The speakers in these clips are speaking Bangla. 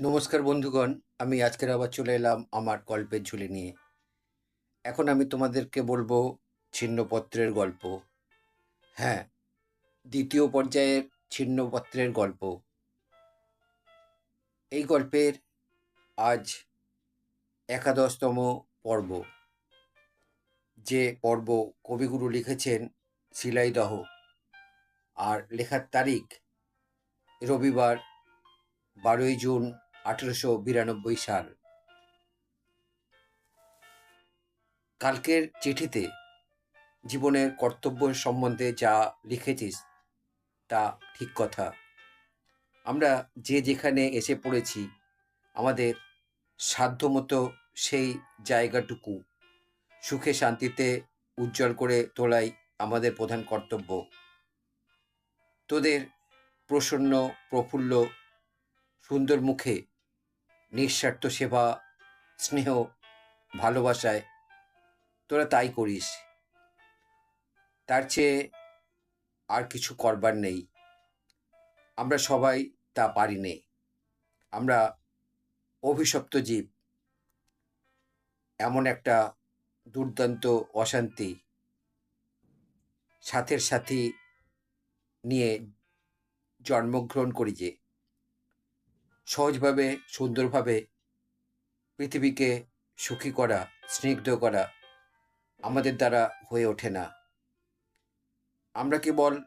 নমস্কার বন্ধুগণ, আমি আজকের আবার চলে এলাম আমার গল্পের ঝুলি নিয়ে। এখন আমি তোমাদেরকে বলব ছিন্নপত্রের গল্প। হ্যাঁ দ্বিতীয় পর্যায়ের ছিন্নপত্রের গল্প। এই গল্পের আজ একাদশতম পর্ব। যে পর্ব কবিগুরু লিখেছেন শিলাইদহ আর লেখার তারিখ রবিবার বারোই জুন আঠেরোশো বিরানব্বই সাল। কালকের চিঠিতে জীবনের কর্তব্য সম্বন্ধে যা লিখেছিস তা ঠিক কথা। আমরা যে যেখানে এসে পড়েছি, আমাদের সাধ্যমতো সেই জায়গাটুকু সুখে শান্তিতে উজ্জ্বল করে তোলাই আমাদের প্রধান কর্তব্য। তোদের প্রসন্ন, প্রফুল্ল, সুন্দর মুখে নিঃস্বার্থ সেবা, স্নেহ, ভালোবাসায় তোরা তাই করিস। তার চেয়ে আর কিছু করবার নেই। আমরা সবাই তা পারি নে। আমরা অভিশপ্ত জীব। এমন একটা দুর্দান্ত অশান্তি সাথের সাথী নিয়ে জন্মগ্রহণ করি যে সহজভাবে, সুন্দরভাবে পৃথিবীকে সুখী করা, স্নিগ্ধ করা আমাদের দ্বারা হয়ে ওঠে না। আমরা কেবল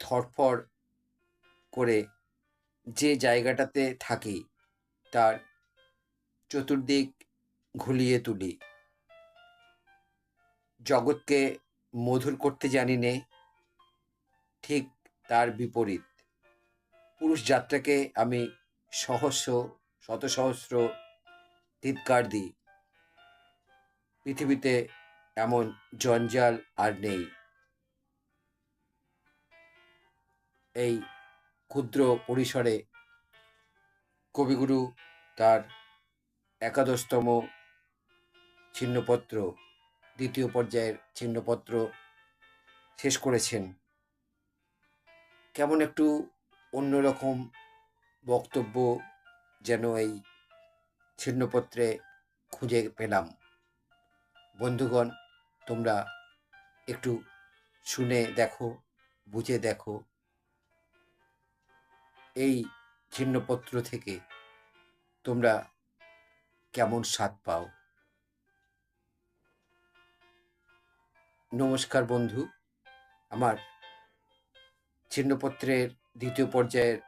ধরফর করে যে জায়গাটাতে থাকি, তার চতুর্দিক ঘুলিয়ে তুলি। জগৎকে মধুর করতে জানি নে, ঠিক তার বিপরীত। পুরুষ যাত্রাকে আমি সহস্র শত সহস্র চিৎকার দিই। পৃথিবীতে এমন জঞ্জাল আর নেই। এই ক্ষুদ্র পরিসরে কবিগুরু তার একাদশতম ছিন্নপত্র, দ্বিতীয় পর্যায়ের ছিন্নপত্র শেষ করেছেন। কেমন একটু অন্যরকম বক্তব্য যেন এই ছিন্নপত্রে খুঁজে পেলাম। বন্ধুগণ, তোমরা একটু শুনে দেখো, বুঝে দেখো। এই ছিন্নপত্র থেকে তোমরা কেমন স্বাদ পাও? নমস্কার বন্ধু। আমার ছিন্নপত্রের দ্বিতীয় পর্যায়ের